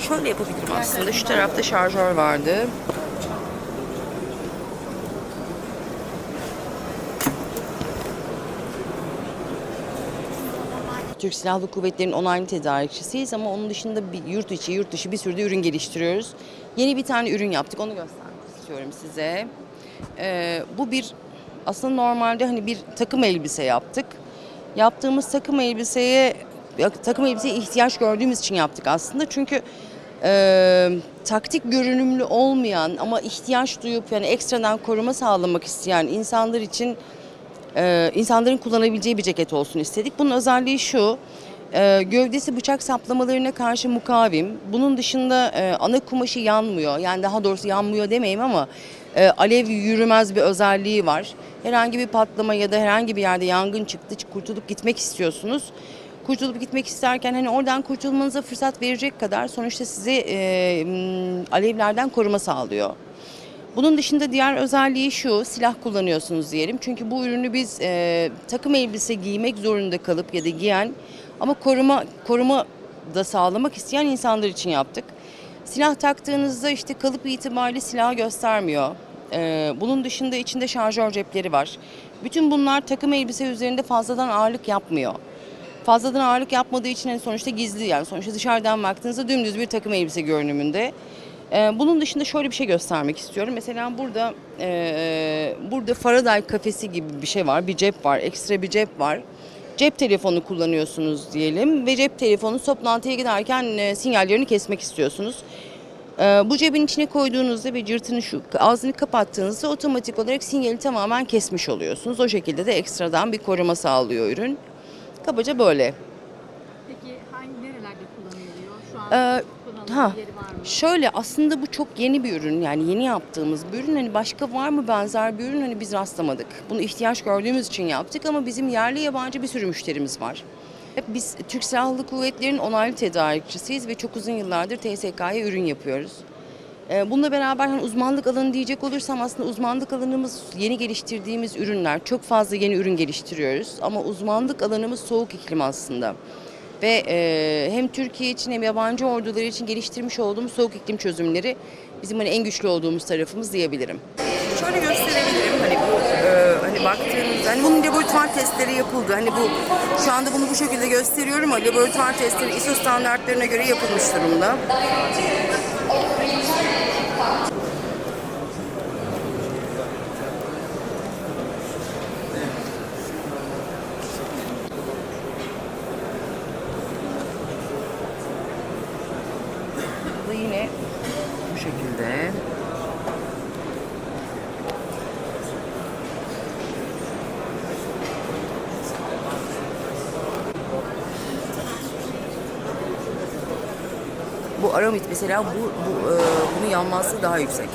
şöyle yapabilirim aslında. Şu tarafta şarjör vardı. Türk Silahlı Kuvvetleri'nin onaylı tedarikçisiyiz ama onun dışında bir yurt içi, yurt dışı bir sürü de ürün geliştiriyoruz. Yeni bir tane ürün yaptık, onu göstermek istiyorum size. Ee, bu bir, aslında normalde hani bir takım elbise yaptık. Yaptığımız takım elbiseye, takım elbiseye ihtiyaç gördüğümüz için yaptık aslında. Çünkü e, taktik görünümlü olmayan ama ihtiyaç duyup yani ekstradan koruma sağlamak isteyen insanlar için e, insanların kullanabileceği bir ceket olsun istedik. Bunun özelliği şu, e, gövdesi bıçak saplamalarına karşı mukavim. Bunun dışında e, ana kumaşı yanmıyor. Yani daha doğrusu yanmıyor demeyeyim ama e, alev yürümez bir özelliği var. Herhangi bir patlama ya da herhangi bir yerde yangın çıktı, kurtulup gitmek istiyorsunuz. Kurtulup gitmek isterken hani oradan kurtulmanıza fırsat verecek kadar sonuçta sizi e, alevlerden koruma sağlıyor. Bunun dışında diğer özelliği şu, silah kullanıyorsunuz diyelim. Çünkü bu ürünü biz e, takım elbise giymek zorunda kalıp ya da giyen ama koruma koruma da sağlamak isteyen insanlar için yaptık. Silah taktığınızda işte kalıp itibariyle silahı göstermiyor. E, bunun dışında içinde şarjör cepleri var. Bütün bunlar takım elbise üzerinde fazladan ağırlık yapmıyor. Fazladan ağırlık yapmadığı için hani sonuçta gizli yani sonuçta dışarıdan baktığınızda dümdüz bir takım elbise görünümünde. Ee, bunun dışında şöyle bir şey göstermek istiyorum. Mesela burada e, burada Faraday kafesi gibi bir şey var. Bir cep var. Ekstra bir cep var. Cep telefonu kullanıyorsunuz diyelim ve cep telefonu toplantıya giderken e, sinyallerini kesmek istiyorsunuz. Ee, bu cebin içine koyduğunuzda ve cırtını şu ağzını kapattığınızda otomatik olarak sinyali tamamen kesmiş oluyorsunuz. O şekilde de ekstradan bir koruma sağlıyor ürün. Kabaca böyle. Peki hangi nerelerde kullanılıyor? Şu an Ee, ha. yeri var mı? Şöyle aslında bu çok yeni bir ürün yani yeni yaptığımız bir ürün hani başka var mı benzer bir ürün hani biz rastlamadık. Bunu ihtiyaç gördüğümüz için yaptık ama bizim yerli yabancı bir sürü müşterimiz var. Hep biz Türk Silahlı Kuvvetleri'nin onaylı tedarikçisiyiz ve çok uzun yıllardır TSK'ya ürün yapıyoruz. Ee, Bununla beraber hani uzmanlık alanı diyecek olursam aslında uzmanlık alanımız yeni geliştirdiğimiz ürünler. Çok fazla yeni ürün geliştiriyoruz ama uzmanlık alanımız soğuk iklim aslında. Ve e, hem Türkiye için hem yabancı ordular için geliştirmiş olduğumuz soğuk iklim çözümleri bizim hani en güçlü olduğumuz tarafımız diyebilirim. Şöyle gösterebilirim hani bu e, hani baktığınızda hani bunun laboratuvar testleri yapıldı. Hani bu şu anda bunu bu şekilde gösteriyorum ama laboratuvar testleri ISO standartlarına göre yapılmış durumda. Bu yine bu şekilde. Bu aramit mesela bu, bu e, bunun yanması daha yüksek.